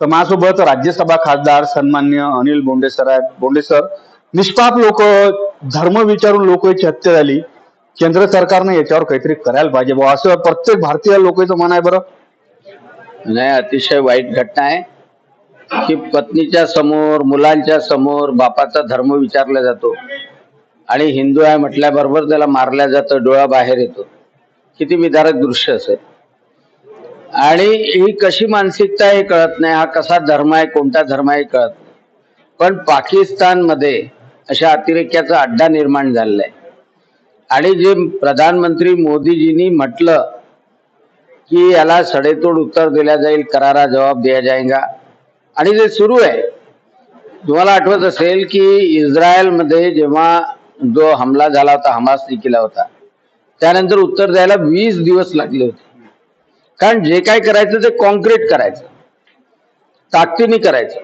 तर माझ्यासोबत राज्यसभा खासदार सन्मान्य अनिल बोंडे सर आहेत. बोंडे सर निष्पाप लोक धर्म विचारून लोकांची हत्या झाली. केंद्र सरकारने याच्यावर काहीतरी करायला पाहिजे बुवा. असं प्रत्येक भारतीय लोकांचं मन आहे बरं. नाही अतिशय वाईट घटना आहे की पत्नीच्या समोर मुलांच्या समोर बापाचा धर्म विचारला जातो. आणि हिंदू आहे म्हटल्याबरोबर त्याला मारल्या जातं डोळा बाहेर येतो. किती विदारक दृश्य असेल. आणि ही कशी मानसिकता हे कळत नाही. हा कसा धर्म आहे कोणता धर्म आहे कळत नाही. पण पाकिस्तानमध्ये अशा अतिरेक्याचा अड्डा निर्माण झालेला आहे. आणि जे प्रधानमंत्री मोदीजींनी म्हटलं की याला सडेतोड उत्तर दिल्या जाईल करारा जबाब दिया जाएगा आणि जे सुरू आहे तुम्हाला आठवत असेल की इस्रायलमध्ये जेव्हा जो हमला झाला होता हमासने केला होता. त्यानंतर उत्तर द्यायला वीस दिवस लागले होते. कारण जे काय करायचं ते कॉन्क्रीट करायचं. ताकदीने करायचं.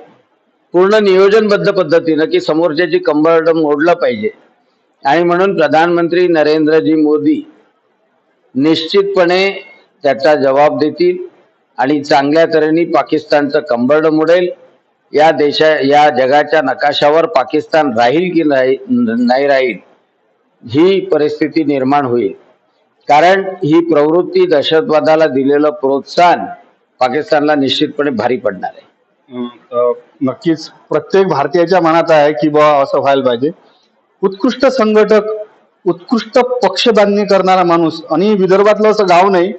पूर्ण नियोजनबद्ध पद्धतीनं की समोरच्याची कंबरड मोडलं पाहिजे. आणि म्हणून प्रधानमंत्री नरेंद्रजी मोदी निश्चितपणे त्याचा जबाब देतील आणि चांगल्या तऱ्हेने पाकिस्तानचं कंबरड मोडेल. या देशा या जगाच्या नकाशावर पाकिस्तान राहील की नाही नाही राहील ही परिस्थिती निर्माण होईल. कारण ही प्रवृत्ती दहशतवादाला दिलेलं प्रोत्साहन पाकिस्तानला निश्चितपणे भारी पडणार आहे. नक्कीच. प्रत्येक भारतीयाच्या मनात आहे की बा असं व्हायला पाहिजे. उत्कृष्ट संघटक उत्कृष्ट पक्षबांधणी करणारा माणूस आणि विदर्भातलं असं गाव नाही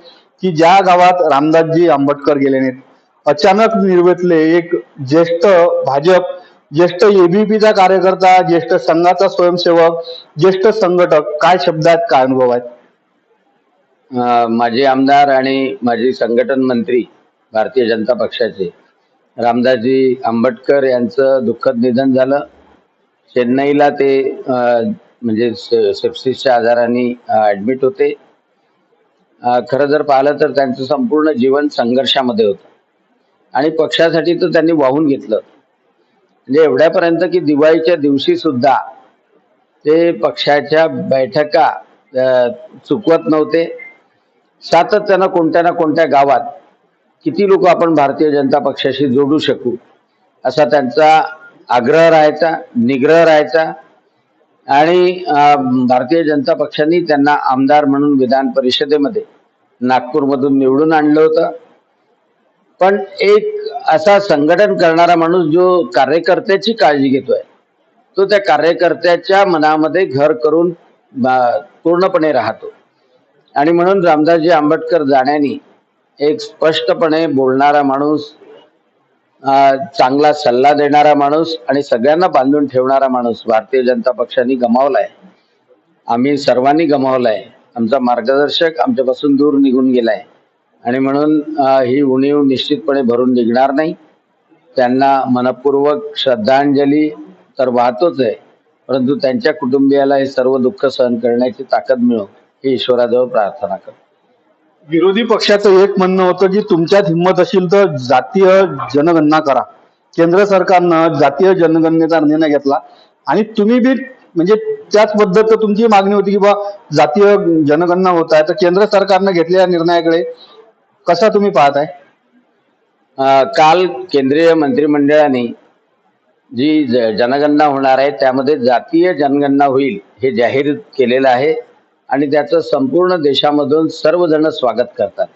की ज्या गावात रामदासजी आंबेडकर गेले नाहीत. अचानक निर्वेतले एक ज्येष्ठ भाजप ज्येष्ठ एबीपीचा कार्यकर्ता ज्येष्ठ संघाचा स्वयंसेवक ज्येष्ठ संघटक काय शब्द आहेत काय अनुभव आहेत? माझे आमदार आणि माजी संघटन मंत्री भारतीय जनता पक्षाचे. रामदासजी आंबेडकर यांचं दुःखद निधन झालं. चेन्नईला ते म्हणजे से- सेप्सिसच्या आजाराने ऍडमिट होते. खरं जर पाहिलं तर त्यांचं संपूर्ण जीवन संघर्षामध्ये होतं. आणि पक्षासाठी तर त्यांनी वाहून घेतलं. म्हणजे एवढ्यापर्यंत की दिवाळीच्या दिवशी सुद्धा ते पक्षाच्या बैठका चुकवत नव्हते. सातत्यानं कोणत्या ना कोणत्या गावात किती लोक आपण भारतीय जनता पक्षाशी जोडू शकू असा त्यांचा आग्रह राहायचा निग्रह राहायचा. आणि भारतीय जनता पक्षाने त्यांना आमदार म्हणून विधान परिषदेमध्ये नागपूरमधून निवडून आणलं होतं. पण एक असा संघटन करणारा माणूस जो कार्यकर्त्याची काळजी घेतोय तो त्या कार्यकर्त्याच्या मनामध्ये घर करून पूर्णपणे राहतो. आणि म्हणून रामदासजी आंबेडकर जाण्याने एक स्पष्टपणे बोलणारा माणूस चांगला सल्ला देणारा माणूस आणि सगळ्यांना बांधून ठेवणारा माणूस भारतीय जनता पक्षाने गमावलाय. आम्ही सर्वांनी गमावलाय. आमचा मार्गदर्शक आमच्यापासून दूर निघून गेलाय. आणि म्हणून ही उणीव निश्चितपणे भरून निघणार नाही. त्यांना मनपूर्वक श्रद्धांजली तर वाहतोच आहे परंतु त्यांच्या कुटुंबियाला हे सर्व दुःख सहन करण्याची ताकद मिळो ही ईश्वराजवळ प्रार्थना करतो. विरोधी पक्षाचं एक म्हणणं होतं की तुमच्यात हिंमत असेल तर जातीय जनगणना करा. केंद्र सरकारनं जातीय जनगणनेचा निर्णय घेतला आणि तुम्ही बी म्हणजे त्याच पद्धत तुमची मागणी होती की बा जातीय जनगणना होत आहे तर केंद्र सरकारनं घेतलेल्या निर्णयाकडे कसा तुम्ही पाहताय? काल केंद्रीय मंत्रिमंडळाने जी जनगणना होणार आहे त्यामध्ये जातीय जनगणना होईल हे जाहीर केलेलं आहे आणि त्याचं संपूर्ण देशामधून सर्वजण स्वागत करतात.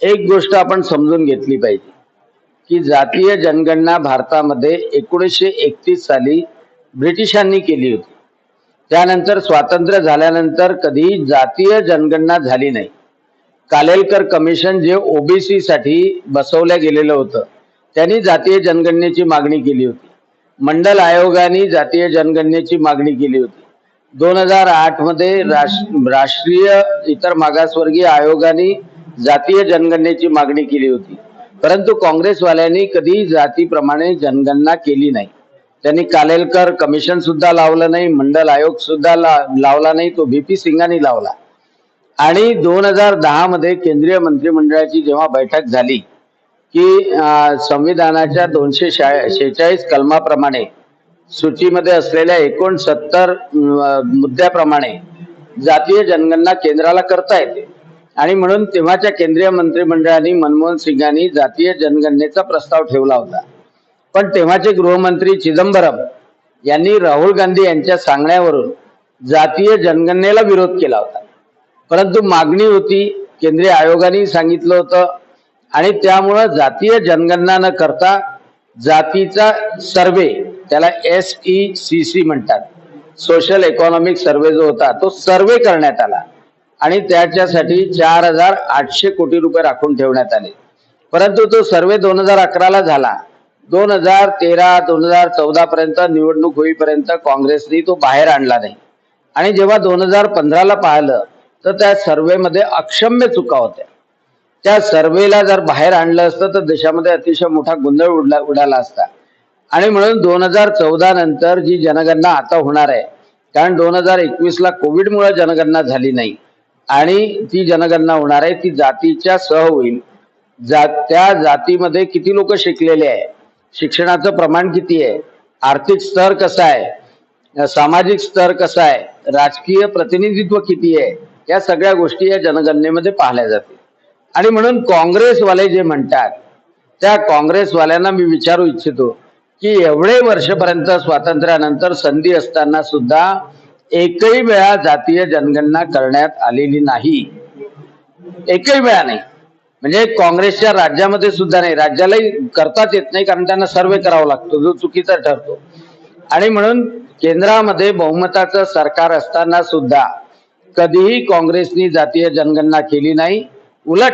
एक गोष्ट आपण समजून घेतली पाहिजे की जातीय जनगणना भारतामध्ये एकोणीसशे एकतीस साली ब्रिटिशांनी केली होती. त्यानंतर स्वातंत्र्य झाल्यानंतर कधी जातीय जनगणना झाली नाही. कालेलकर कमिशन जे ओबीसी साठी बसवलं गेलेलं होतं त्यांनी जातीय जनगणनेची मागणी केली होती. मंडल आयोगाने जातीय जनगणनेची मागणी केली होती. दोन हजार आठमध्ये राष्ट्रीय इतर मागासवर्गीय आयोगाने जातीय जनगणनेची मागणी केली होती. परंतु काँग्रेसवाल्यांनी कधी जातीप्रमाणे जनगणना केली नाही. त्यांनी कालेलकर कमिशन सुद्धा लावलं नाही मंडल आयोग सुद्धा ला- लावला नाही तो बीपी सिंगांनी लावला. आणि दोन हजार दहा मध्ये केंद्रीय मंत्रिमंडळाची जेव्हा बैठक झाली की संविधानाच्या दोनशे शेहेचाळीस कलमाप्रमाणे सूचीमध्ये असलेल्या एकोणसत्तर मुद्द्याप्रमाणे जातीय जनगणना केंद्राला करता येते. आणि म्हणून तेव्हाच्या केंद्रीय मंत्रिमंडळाने मनमोहन सिंगांनी जातीय जनगणनेचा प्रस्ताव ठेवला होता. पण तेव्हाचे गृहमंत्री चिदंबरम यांनी राहुल गांधी यांच्या सांगण्यावरून जातीय जनगणनेला विरोध केला होता. परंतु मागणी होती केंद्रीय आयोगाने सांगितलं होतं. आणि त्यामुळं जातीय जनगणना न करता जातीचा सर्वे त्याला एस ई सी सी म्हणतात. सोशल इकॉनॉमिक सर्वे जो होता तो सर्वे करण्यात आला. आणि त्याच्यासाठी चार हजार आठशे कोटी रुपये राखून ठेवण्यात आले. परंतु तो सर्वे दोन हजार अकराला झाला. दोन हजार तेरा दोन हजार चौदा पर्यंत निवडणूक होईपर्यंत काँग्रेसने तो बाहेर आणला नाही. आणि जेव्हा दोन हजार पंधराला पाहिलं तर त्या सर्वेमध्ये अक्षम्य चुका होत्या. त्या सर्वेला जर बाहेर आणलं असतं तर देशामध्ये अतिशय मोठा गोंधळ उडला उडाला असता. आणि म्हणून दोन हजार चौदा नंतर जी जनगणना आता होणार आहे कारण दोन हजार एकवीसला कोविडमुळे जनगणना झाली नाही. आणि ती जनगणना होणार आहे ती जातीच्या सह होईल. जा त्या जातीमध्ये किती लोक शिकलेले आहे? शिक्षणाचं प्रमाण किती आहे? आर्थिक स्तर कसा आहे? सामाजिक स्तर कसा आहे? राजकीय प्रतिनिधित्व किती आहे? या सगळ्या गोष्टी या जनगणनेमध्ये पाहिल्या जातील. आणि म्हणून काँग्रेसवाले जे म्हणतात त्या काँग्रेसवाल्यांना मी विचारू इच्छितो की एवढे वर्षपर्यंत स्वातंत्र्यानंतर संधी असताना सुद्धा एकही वेळा जातीय जनगणना करण्यात आलेली नाही. एकही वेळा नाही. म्हणजे काँग्रेसच्या राज्यामध्ये सुद्धा नाही. राज्यालाही करताच येत नाही कारण त्यांना सर्वे करावा लागतो जो चुकीचा ठरतो. आणि म्हणून केंद्रामध्ये बहुमताचं सरकार असताना सुद्धा कधीही काँग्रेसनी जातीय जनगणना केली नाही. उलट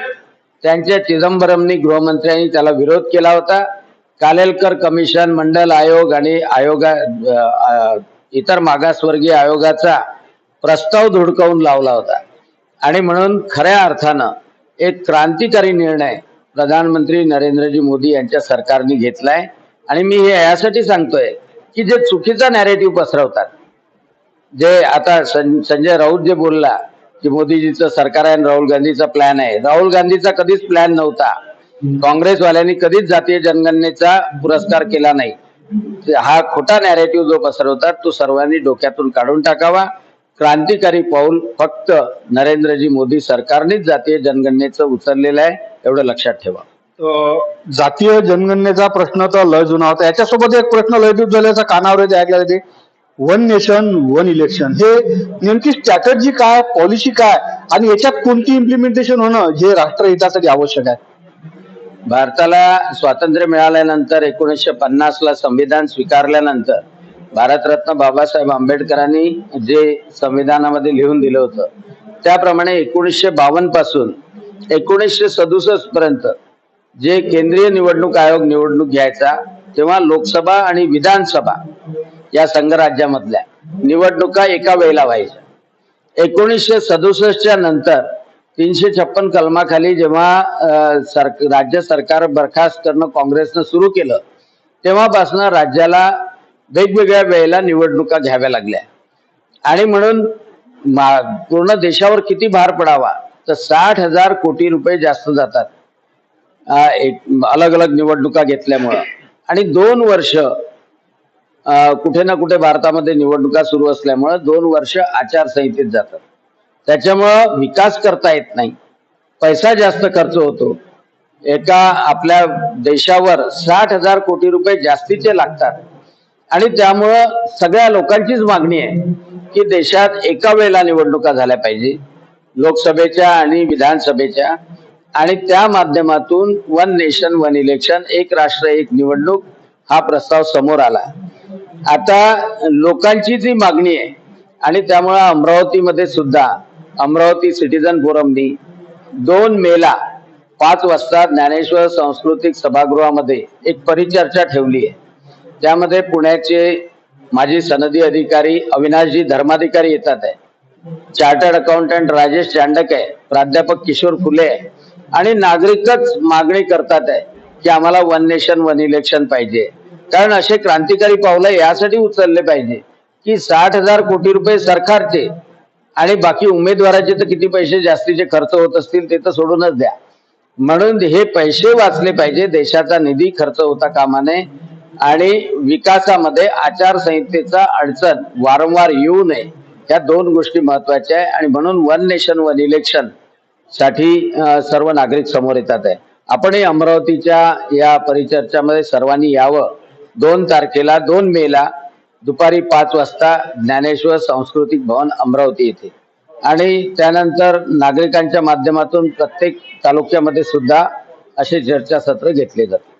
त्यांच्या चिदंबरमनी गृहमंत्र्यांनी त्याला विरोध केला होता. कालेलकर कमिशन मंडल आयोग आणि आयोगा इतर मागासवर्गीय आयोगाचा प्रस्ताव धुडकावून लावला होता. आणि म्हणून खऱ्या अर्थानं एक क्रांतिकारी निर्णय प्रधानमंत्री नरेंद्रजी मोदी यांच्या सरकारने घेतलाय. आणि मी हे यासाठी सांगतोय की जे चुकीचा नॅरेटिव्ह पसरवतात जे आता सं- संजय राऊत जे बोलला की मोदीजीचं सरकार आहे आणि राहुल गांधीचा प्लॅन आहे. राहुल गांधीचा कधीच प्लॅन नव्हता. काँग्रेसवाल्यांनी कधीच जातीय जनगणनेचा पुरस्कार केला नाही. हा खोटा नॅरेटिव्ह जो पसरवतात तो सर्वांनी डोक्यातून काढून टाकावा. क्रांतिकारी पाऊल फक्त नरेंद्रजी मोदी सरकारनेच जातीय जनगणनेचं उचललेलं आहे एवढं लक्षात ठेवा. जातीय जनगणनेचा प्रश्न तर लय जुना होता. याच्यासोबत एक प्रश्न लय दूर झाल्याचा कानावर येते ऐकला वन नेशन वन इलेक्शन हे नेमकी स्ट्रॅटर्जी काय पॉलिसी काय आणि याच्यात कोणती इम्प्लिमेंटेशन होणं हे राष्ट्रहितासाठी आवश्यक आहे? भारताला स्वातंत्र्य मिळाल्यानंतर एकोणीसशे पन्नास ला संविधान स्वीकारल्यानंतर भारतरत्न बाबासाहेब आंबेडकरांनी जे संविधानामध्ये लिहून दिलं होतं त्याप्रमाणे एकोणीसशे बावन्नपासून एकोणीसशे सदुसष्ट पर्यंत जे केंद्रीय निवडणूक आयोग निवडणूक घ्यायचा तेव्हा लोकसभा आणि विधानसभा या संघराज्यामधल्या निवडणुका एका वेळेला व्हायच्या. एकोणीसशे सदुसष्टच्या नंतर तीनशे छप्पन कलमाखाली जेव्हा सर राज्य सरकार बरखास्त करणं काँग्रेसनं सुरू केलं तेव्हापासून राज्याला वेगवेगळ्या वेळेला निवडणुका घ्याव्या लागल्या. आणि म्हणून मा- पूर्ण देशावर किती भार पडावा तर साठ हजार कोटी रुपये जास्त जातात. एक अलग अलग निवडणुका घेतल्यामुळं. आणि दोन वर्ष कुठे ना कुठे भारतामध्ये निवडणुका सुरू असल्यामुळं दोन वर्ष आचारसंहितेत जातात. त्याच्यामुळं विकास करता येत नाही. पैसा जास्त खर्च होतो. एका आपल्या देशावर साठ हजार कोटी रुपये जास्तीचे लागतात. आणि त्यामुळं सगळ्या लोकांचीच मागणी आहे की देशात एका वेळेला निवडणुका झाल्या पाहिजे. लोकसभेच्या आणि विधानसभेच्या. आणि त्या माध्यमातून वन नेशन वन इलेक्शन एक राष्ट्र एक निवडणूक हा प्रस्ताव समोर आला. आता लोकांची जी मागणी आहे आणि त्यामुळं अमरावतीमध्ये सुद्धा अमरावती सिटीजन फोरमनी दोन मेला पाच वाजता ज्ञानेश्वर सांस्कृतिक सभागृहामध्ये एक परिचर्चा ठेवली आहे. त्यामध्ये पुण्याचे माजी सनदी अधिकारी अविनाशजी धर्माधिकारी येतात आहे. चार्टर्ड अकाउंटंट राजेश चांडक आहे प्राध्यापक किशोर फुले आहे आणि नागरिकच मागणी करतात आहे की आम्हाला वन नेशन वन इलेक्शन पाहिजे. कारण असे क्रांतिकारी पावलं यासाठी उचलले पाहिजे की साठ हजार कोटी रुपये सरकारचे आणि बाकी उमेदवाराचे तर किती पैसे जास्तीचे खर्च होत असतील ते तर सोडूनच द्या. म्हणून हे पैसे वाचले पाहिजे देशाचा निधी खर्च होता कामा नये आणि विकासामध्ये आचारसंहितेचा अडचण वारंवार येऊ नये. या दोन गोष्टी महत्त्वाच्या आहे आणि म्हणून वन नेशन वन इलेक्शनसाठी सर्व नागरिक समोर येतात आहे. आपणही अमरावतीच्या या परिचर्चामध्ये सर्वांनी यावं. दोन तारखेला दोन मेला दुपारी पाच वाजता ज्ञानेश्वर सांस्कृतिक भवन अमरावती येथे. आणि त्यानंतर नागरिकांच्या माध्यमातून प्रत्येक तालुक्यामध्ये सुद्धा असे चर्चासत्र घेतले जाते.